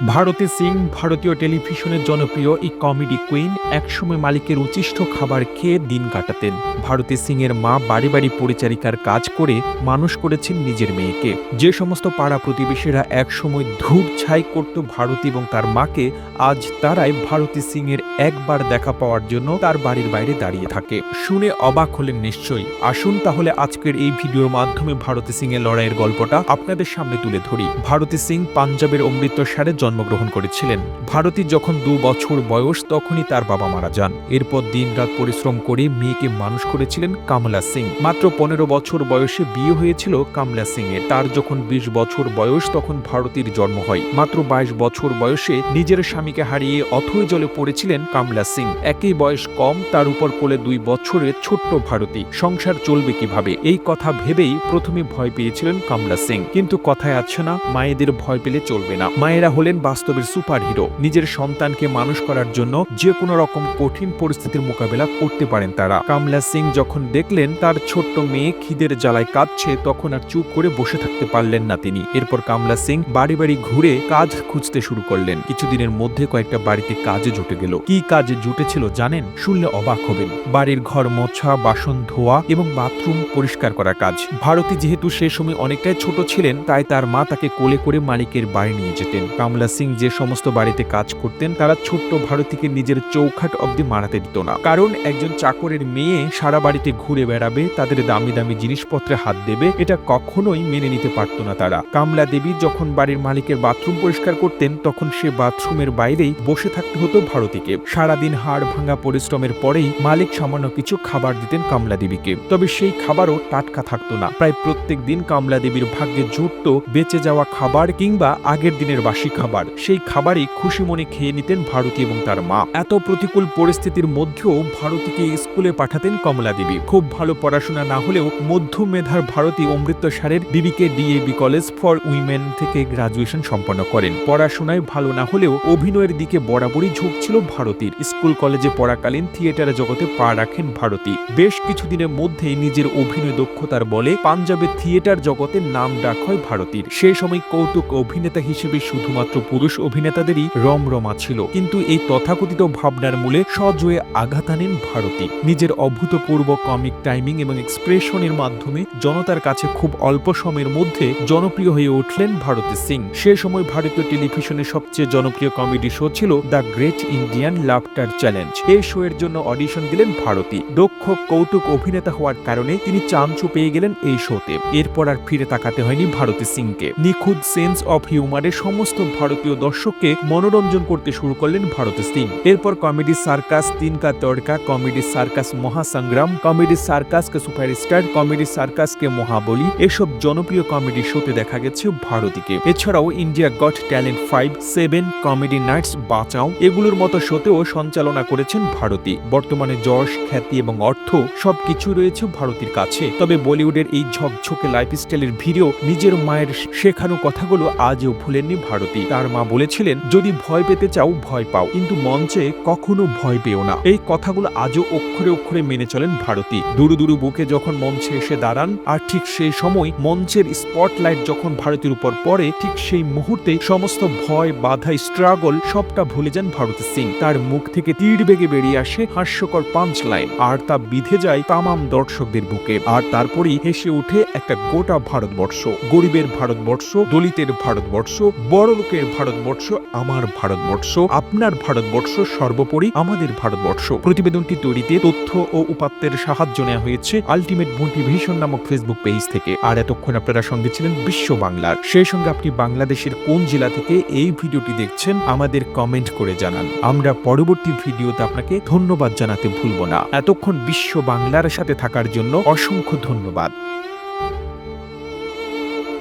ভারতী সিং, ভারতীয় টেলিভিশনের জনপ্রিয় এই কমেডি কুইন একসময় মালিকের উচিষ্ট খাবার খেয়ে দিন কাটাতেন। ভারতী সিং এর মা বাড়ি বাড়ি পরিচারিকার কাজ করে মানুষ করেছেন নিজের মেয়েকে। যে সমস্ত পাড়া প্রতিবেশীরা একসময় ধূপ ছাই করত ভারতী এবং তার মাকে, আজ তারাই ভারতী সিং এর একবার দেখা পাওয়ার জন্য তার বাড়ির বাইরে দাঁড়িয়ে থাকে। শুনে অবাক হলেন নিশ্চয়ই। আসুন তাহলে আজকের এই ভিডিওর মাধ্যমে ভারতী সিং এর লড়াইয়ের গল্পটা আপনাদের সামনে তুলে ধরি। ভারতী সিং পাঞ্জাবের অমৃতসরে জন্মগ্রহণ করেছিলেন। ভারতী যখন দু বছর বয়স, তখনই তার বাবা মারা যান। এরপর দিনরাত পরিশ্রম করে মেয়েকে মানুষ করেছিলেন কামলা সিং। মাত্র পনেরো বছর বয়সে বিয়ে হয়েছিল কামলা সিং এর। তার যখন বিশ বছর বয়স, তখন ভারতীর জন্ম হয়। মাত্র বাইশ বছর বয়সে নিজের স্বামীকে হারিয়ে অথই জলে পড়েছিলেন কামলা সিং। একই বয়স কম, তার উপর কোলে দুই বছরের ছোট্ট ভারতী। সংসার চলবে কীভাবে? এই কথা ভেবেই প্রথমে ভয় পেয়েছিলেন কামলা সিং। কিন্তু কথায় আছে না, মায়েদের ভয় পেলে চলবে না। মায়েরা হলেন বাস্তবের সুপার হিরো নিজের সন্তানকে মানুষ করার জন্য যে কোনো রকম কঠিন পরিস্থিতির মোকাবেলা করতে পারেন তারা। কামলা সিং যখন দেখলেন তার ছোট্ট মেয়ে খিদের জ্বালায় কাঁদছে, তখন আর চুপ করে বসে থাকতে পারলেন না তিনি। এরপর কামলা সিং বাড়ি বাড়ি ঘুরে কাজ খুঁজতে শুরু করলেন। কিছুদিনের মধ্যে কয়েকটা বাড়িতে কাজে জুটে গেল। কি কাজে জুটেছিল জানেন? শুনলে অবাক হবেন। বাড়ির ঘর মোছা, বাসন ধোয়া এবং বাথরুম পরিষ্কার করা কাজ। ভারতী যেহেতু সে সময় অনেকটাই ছোট ছিলেন, তাই তার মা তাকে কোলে করে মালিকের বাড়ি নিয়ে যেতেন। কামলা সিং যে সমস্ত বাড়িতে কাজ করতেন, তারা ছোট্ট ভারতীকে নিজের চৌখাট অব্দি মারাতে দিত না। কারণ একজন চাকরের মেয়ে সারা বাড়িতে ঘুরে বেড়াবে, তাদের দামি দামি জিনিসপত্রে হাত দেবে, এটা কখনোই মেনে নিতে পারত না তারা। কামলা দেবী যখন বাড়ির মালিকের বাথরুম পরিষ্কার করতেন, তখন সে বাথরুমের বাইরেই বসে থাকতে হতো ভারতীকে। সারাদিন হাড় ভাঙা পরিশ্রমের পরেই মালিক সামান্য কিছু খাবার দিতেন কামলা দেবীকে। তবে সেই খাবারও টাটকা থাকতো না। প্রায় প্রত্যেক দিন কামলা দেবীর ভাগ্যে জুটত বেঁচে যাওয়া খাবার কিংবা আগের দিনের বাসি খাবার। সেই খাবারই খুশি মনে খেয়ে নিতেন ভারতী এবং তার মা। এত প্রতিকূল পরিস্থিতির মধ্যেও ভারতীকে স্কুলে পাঠাতেন কমলা দেবী। খুব ভালো পড়াশোনা না হলেও মধ্য মেধার ভারতী অমৃতসরের BBK DAV college for women থেকে গ্রাজুয়েশন সম্পন্ন করেন। পড়াশোনায় ভালো না হলেও অভিনয়ের দিকে বরাবরই ঝোঁক ছিল ভারতীর। স্কুল কলেজে পড়াকালীন থিয়েটার জগতে পা রাখেন ভারতী। বেশ কিছুদিনের মধ্যেই নিজের অভিনয় দক্ষতার বলে পাঞ্জাবের থিয়েটার জগতে নাম ডাক হয় ভারতীর। সেই সময় কৌতুক অভিনেতা হিসেবে শুধুমাত্র পুরুষ অভিনেতাদেরই রমরমা ছিল। কিন্তু এই তথাকথিত ভাবনার মূলে সজয়ে আঘাত আনেন ভারতী। নিজের অভূতপূর্ব কমিক টাইমিং এবং এক্সপ্রেশনের মাধ্যমে জনতার কাছে খুব অল্প সময়ের মধ্যে জনপ্রিয় হয়ে উঠলেন ভারতী সিং। সে সময় ভারতীয় টেলিভিশনের সবচেয়ে জনপ্রিয় কমেডি শো ছিল the great Indian laughter challenge এই শো এর জন্য অডিশন দিলেন ভারতী। দক্ষ, কৌতুক অভিনেতা হওয়ার কারণে তিনি চান্সও পেয়ে গেলেন এই শোতে এরপর আর ফিরে তাকাতে হয়নি ভারতী সিংকে। নিখুঁত সেন্স অফ হিউমারে সমস্ত ভারতীয় দর্শককে মনোরঞ্জন করতে শুরু করলেন ভারতী সিং। এরপর comedy circus Teen Ka Tadka, comedy circus Mahasangram, comedy সার্কাসকে superstar, comedy সার্কাসকে মহাবলী, এসব জনপ্রিয় কমেডি শোতে দেখা গেছে ভারতীকে। এছাড়াও India got talent five, seven, comedy nights, Bachao, এগুলোর মতো শোতেও সঞ্চালনা করেছেন ভারতী। বর্তমানে যশ, খ্যাতি এবং অর্থ সবকিছু রয়েছে ভারতীর কাছে। তবে বলিউডের এই ঝকঝকে লাইফস্টাইলের ভিড়েও নিজের মায়ের শেখানো কথাগুলো আজও ভুলেননি ভারতী। তার মা বলেছিলেন, যদি ভয় পেতে চাও, ভয় পাও, কিন্তু মঞ্চে কখনো ভয় পেও না। এই কথাগুলো আজও অক্ষরে অক্ষরে মেনে চলেন ভারতী। দুরু দুরু বুকে যখন মঞ্চে এসে দাঁড়ান, আর ঠিক সেই সময় মঞ্চের স্পটলাইট যখন ভারতীর উপর পড়ে, ঠিক সেই মুহূর্তে সমস্ত ভয়, বাধা স্ট্রাগল সবটা ভুলে যান ভারতী সিং। তার মুখ থেকে তীর বেগে বেরিয়ে আসে হাস্যকর পাঞ্চ লাইন আর তা বিধে যায় তামাম দর্শকদের বুকে। আর তারপরেই হেসে উঠে একটা গোটা ভারতবর্ষ। গরিবের ভারতবর্ষ, দলিতের ভারতবর্ষ বড় লোকের ভারতবর্ষ, আমার ভারতবর্ষ, আপনার ভারতবর্ষ সর্বোপরি আমাদের ভারতবর্ষ। প্রতিবেদনটি তৈরিতে তথ্য ও উপাত্তের সাহায্য নেওয়া হয়েছে আলটিমেট মোটিভেশন নামক ফেসবুক পেজ থেকে। আর এতক্ষণ আপনারা সঙ্গে ছিলেন বিশ্ব বাংলার। সেই সঙ্গে আপনি বাংলাদেশের কোন জেলা থেকে এই ভিডিওটি দেখছেন, আমাদের কমেন্ট করে জানান। আমরা পরবর্তী ভিডিওতে আপনাকে ধন্যবাদ জানাতে ভুলব না। এতক্ষণ বিশ্ব বাংলার সাথে থাকার জন্য অসংখ্য ধন্যবাদ।